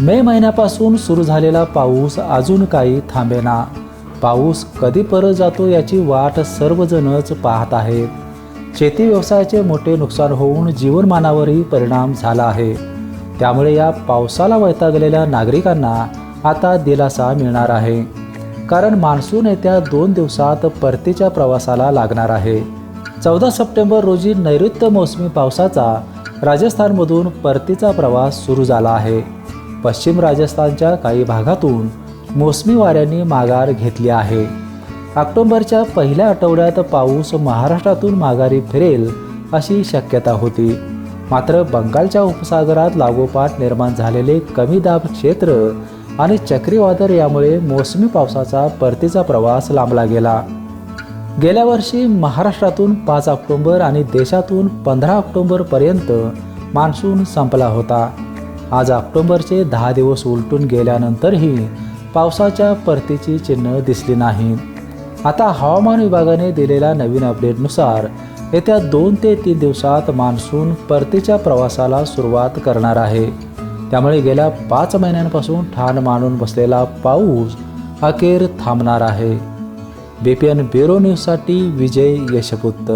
मे महिन्यापासून सुरू झालेला पाऊस अजून काही थांबेना. पाऊस कधी परत जातो याची वाट सर्वजणच पाहत आहेत. शेती व्यवसायाचे मोठे नुकसान होऊन जीवनमानावरही परिणाम झाला आहे. त्यामुळे या पावसाला वैतागलेल्या नागरिकांना आता दिलासा मिळणार आहे. कारण मान्सून येत्या दोन दिवसात परतीच्या प्रवासाला लागणार आहे. चौदा सप्टेंबर रोजी नैऋत्य मोसमी पावसाचा राजस्थानमधून परतीचा प्रवास सुरू झाला आहे. पश्चिम राजस्थानच्या काही भागातून मोसमी वाऱ्यांनी माघार घेतली आहे. ऑक्टोबरच्या पहिल्या आठवड्यात पाऊस महाराष्ट्रातून माघारी फिरेल अशी शक्यता होती. मात्र बंगालच्या उपसागरात लागोपाठ निर्माण झालेले कमी दाब क्षेत्र आणि चक्रीवादळ यामुळे मोसमी पावसाचा परतीचा प्रवास लांबला गेला. गेल्या वर्षी महाराष्ट्रातून पाच ऑक्टोबर आणि देशातून पंधरा ऑक्टोबरपर्यंत मान्सून संपला होता. आज ऑक्टोबरचे दहा दिवस उलटून गेल्यानंतरही पावसाच्या परतीची चिन्ह दिसली नाहीत आता हवामान विभागाने दिलेल्या नवीन अपडेटनुसार येत्या दोन ते तीन दिवसात मान्सून परतीच्या प्रवासाला सुरुवात करणार आहे. त्यामुळे गेल्या पाच महिन्यांपासून ठाण मानून बसलेला पाऊस अखेर थांबणार आहे. बी पी एन ब्युरो न्यूजसाठी विजय यशपुत्त